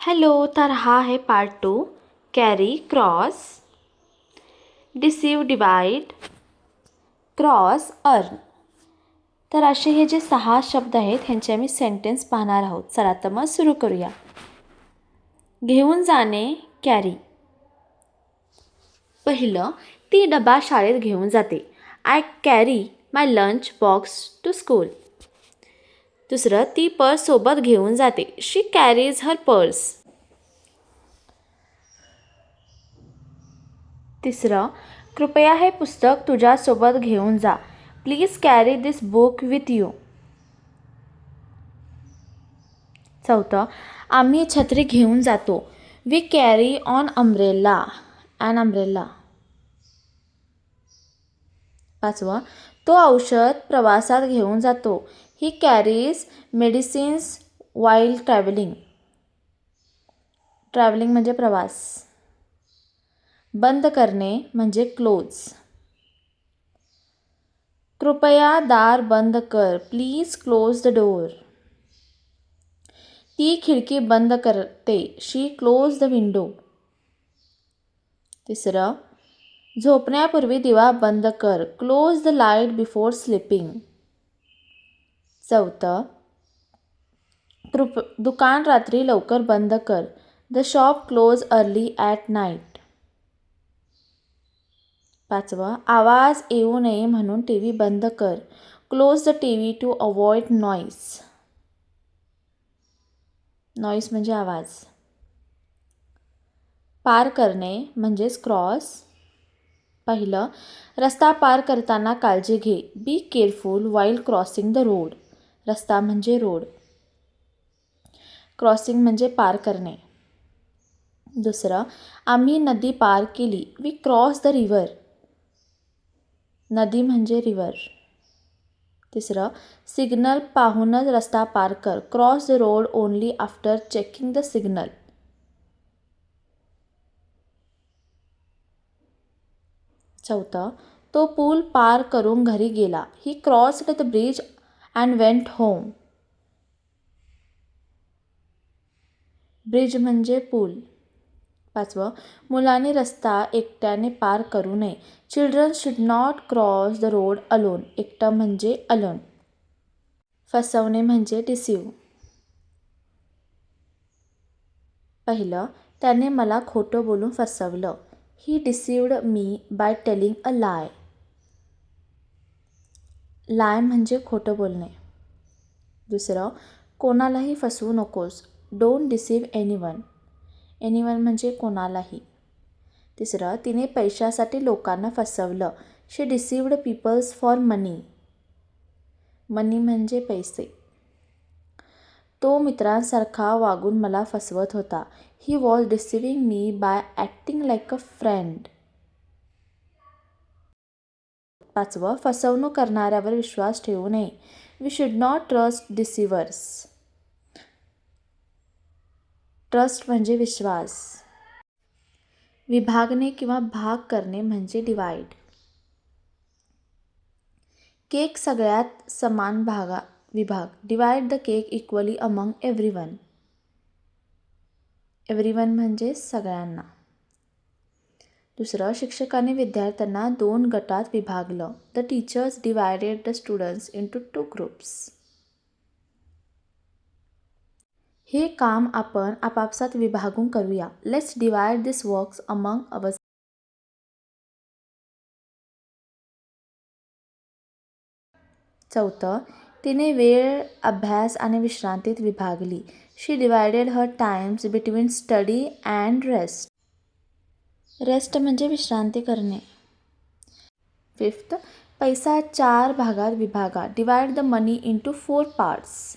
Hello तर हा आहे part two carry cross deceive divide cross earn तर असे हे जे सहा शब्द आहेत ह्यांचे आम्ही सेंटेन्स पाहणार आहोत. चला तर मग सुरू करूया. घेऊन जाणे कॅरी पहिलं ती डबा शाळेत घेऊन जाते. I carry my lunch box to school दुसरं ती पर्स सोबत घेऊन जाते. शी कॅरीज हर पर्स तिसरं कृपया हे पुस्तक तुझ्यासोबत घेऊन जा. Please carry this book with you चौथं आम्ही छत्री घेऊन जातो. We carry on umbrella and umbrella पाचवं तो औषध प्रवासात घेऊन जातो. He carries medicines while travelling travelling म्हणजे प्रवास. बंद करणे म्हणजे क्लोज. कृपया दार बंद कर. Please close the door. ती खिडकी बंद करते. She close the window. तिसरं झोपण्यापूर्वी दिवा बंद कर. Close the light before sleeping. चौथं कृप दुकान रात्री लवकर बंद कर. The shop close early at night. पाचवं आवाज येऊ नये म्हणून टी व्ही बंद कर. Close the T V to avoid noise noise म्हणजे आवाज. पार करणे म्हणजेच क्रॉस पहिलं रस्ता पार करताना काळजी घे. Be careful while crossing the road रस्ता म्हणजे रोड. क्रॉसिंग म्हणजे पार करणे. दुसरं आम्ही नदी पार केली. वी क्रॉस द रिव्हर नदी म्हणजे रिव्हर तिसरं सिग्नल पाहूनच रस्ता पार कर. Cross the road only after checking the signal. चौथं तो पूल पार करून घरी गेला. He crossed the bridge and went home bridge म्हणजे पूल. पाचवं मुलांनी रस्ता एकट्याने पार करू नये. Children should not cross the road alone एकटं म्हणजे अलोन फसवणे म्हणजे डिसीव पहिलं त्याने मला खोटं बोलून फसवलं. ही डिसिवड मी बाय टेलिंग अ लाय लाय म्हणजे खोटं बोलणे. दुसरं कोणालाही फसवू नकोस. डोंट डिसीव एनीवन एनिवन म्हणजे कोणालाही. तिसरं तिने पैशासाठी लोकांना फसवलं. शी डिसिव्ड पीपल्स फॉर मनी मनी म्हणजे पैसे. तो मित्रांसारखा वागून मला फसवत होता. He was deceiving me by acting like a friend पाचवं फसवणूक करणाऱ्यावर विश्वास ठेवू नये. We should not trust deceivers trust म्हणजे विश्वास. विभागणे किंवा भाग करणे म्हणजे डिवाइड. केक सगळ्यात समान भागा विभाग. Divide the cake equally among everyone everyone म्हणजे सगळ्यांना. दुसरं शिक्षकाने विद्यार्थ्यांना दोन गटात विभागलं. The teachers divided the students into two groups हे काम आपण आपापसात विभागून करूया. Let's divide this works among our चौथं तिने वेळ अभ्यास आणि विश्रांतीत विभागली. She divided her times between study and rest rest म्हणजे विश्रांती करणे. फिफ्थ पैसा चार भागात विभागा. Divide the money into four parts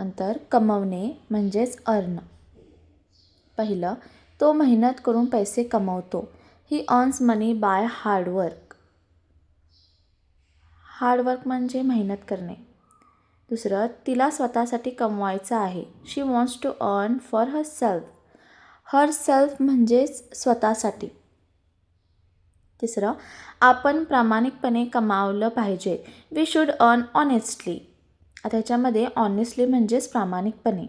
नंतर कमवणे म्हणजेच अर्न पहिलं तो मेहनत करून पैसे कमवतो. He earns money by hard work hard work म्हणजे मेहनत करणे. दुसरं तिला स्वतःसाठी कमवायचं आहे. She wants to earn for herself herself म्हणजेच स्वतःसाठी. तिसरं आपण प्रामाणिकपणे कमावलं पाहिजे. वी शुड अर्न ऑनेस्टली त्याच्यामध्ये ऑनेस्टली म्हणजेच प्रामाणिकपणे.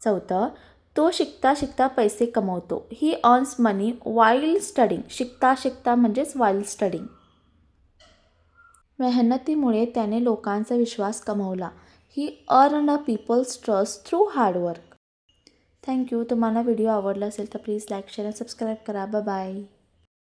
चौथं तो शिकता शिकता पैसे कमवतो. He earns money while studying शिकता शिकता म्हणजेच वाईल स्टडिंग मेहनतीमुळे त्याने लोकांचा विश्वास कमवला. He earn a people's trust through hard work thank you तुम्हाला व्हिडिओ आवडला असेल तर प्लीज लाईक शेअर सबस्क्राईब करा. बाय